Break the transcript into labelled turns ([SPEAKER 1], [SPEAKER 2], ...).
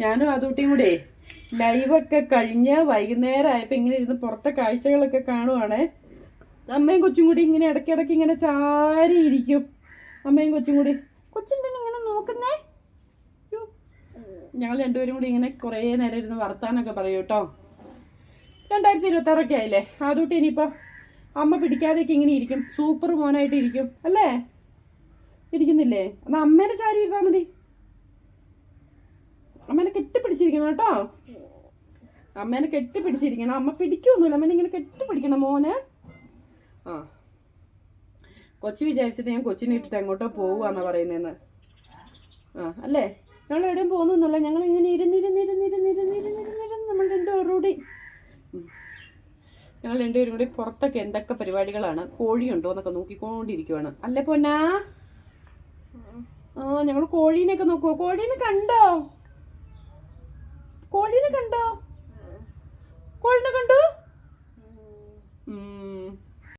[SPEAKER 1] ഞാനും അതുട്ടിയും കൂടെ. ലൈവൊക്കെ കഴിഞ്ഞ് വൈകുന്നേരം ആയപ്പോൾ ഇങ്ങനെ ഇരുന്ന് പുറത്തെ കാഴ്ചകളൊക്കെ കാണുവാണേ. അമ്മയും കൊച്ചും കൂടി ഇങ്ങനെ ഇടയ്ക്കിടയ്ക്ക് ഇങ്ങനെ ചാരി ഇരിക്കും. അമ്മയും കൊച്ചും കൂടി കൊച്ചെന്താണ് ഇങ്ങനെ നോക്കുന്നേ? ഞങ്ങൾ രണ്ടുപേരും കൂടി ഇങ്ങനെ കുറേ നേരം ഇരുന്ന് വർത്താനൊക്കെ പറയൂ കേട്ടോ. രണ്ടായിരത്തി ഇരുപത്തി ആറൊക്കെ ആയില്ലേ? അതുകൊണ്ട് ഇനിയിപ്പോൾ അമ്മ പിടിക്കാതെയൊക്കെ ഇങ്ങനെ ഇരിക്കും. സൂപ്പർ മോനായിട്ട് ഇരിക്കും. അല്ലേ? ഇരിക്കുന്നില്ലേ? എന്നാ അമ്മേനെ ചാരി ഇരുന്നാൽ മതി. കെട്ടിപ്പിടിച്ചിരിക്കണം കേട്ടോ അമ്മേനെ കെട്ടി പിടിച്ചിരിക്കണം അമ്മ പിടിക്കൊന്നുമില്ല അമ്മേനെ ഇങ്ങനെ കെട്ടി പിടിക്കണം മോന് ആ കൊച്ചു വിചാരിച്ചത് ഞാൻ കൊച്ചിനെ ഇട്ടിട്ട് എങ്ങോട്ടോ പോവാന്നാ പറയുന്നതെന്ന് ആ അല്ലേ ഞങ്ങൾ എവിടെയും പോകുന്നൊന്നുമില്ല ഞങ്ങൾ ഇങ്ങനെ ഇരുന്നിരുന്നിരുന്നിരുന്നിരുന്നിരുന്നിരുന്നിരുന്ന് നമ്മൾ രണ്ടുപേരും കൂടി. ഞങ്ങൾ രണ്ടുപേരും കൂടി പുറത്തൊക്കെ എന്തൊക്കെ പരിപാടികളാണ് കോഴിയുണ്ടോ എന്നൊക്കെ നോക്കിക്കൊണ്ടിരിക്കുവാണ് അല്ലേ പൊന്നാ ആ ഞങ്ങൾ കോഴീനെയൊക്കെ നോക്കുവോ കോഴീനെ കണ്ടോ കോഴീനെ കണ്ടോ?